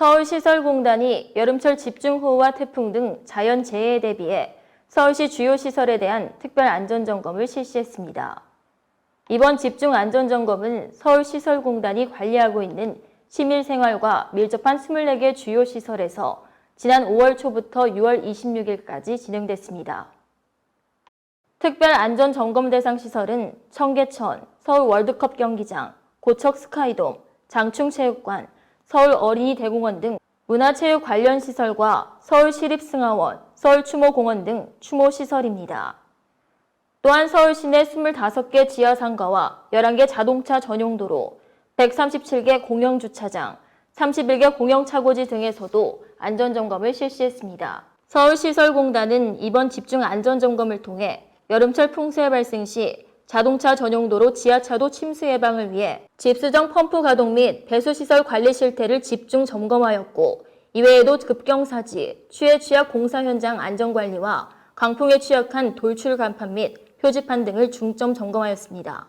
서울시설공단이 여름철 집중호우와 태풍 등 자연재해에 대비해 서울시 주요 시설에 대한 특별 안전점검을 실시했습니다. 이번 집중 안전점검은 서울시설공단이 관리하고 있는 시민생활과 밀접한 24개 주요 시설에서 지난 5월 초부터 6월 26일까지 진행됐습니다. 특별 안전 점검 대상 시설은 청계천, 서울 월드컵 경기장, 고척 스카이돔, 장충체육관, 서울 어린이 대공원 등 문화체육 관련 시설과 서울 시립승하원, 서울 추모공원 등 추모 시설입니다. 또한 서울 시내 25개 지하상가와 11개 자동차 전용도로, 137개 공영주차장, 31개 공영차고지 등에서도 안전점검을 실시했습니다. 서울시설공단은 이번 집중 안전점검을 통해 여름철 풍수의 발생 시 자동차 전용도로 지하차도 침수 예방을 위해 집수정 펌프 가동 및 배수시설 관리 실태를 집중 점검하였고 이외에도 급경사지, 취해 취약 공사 현장 안전관리와 강풍에 취약한 돌출 간판 및 표지판 등을 중점 점검하였습니다.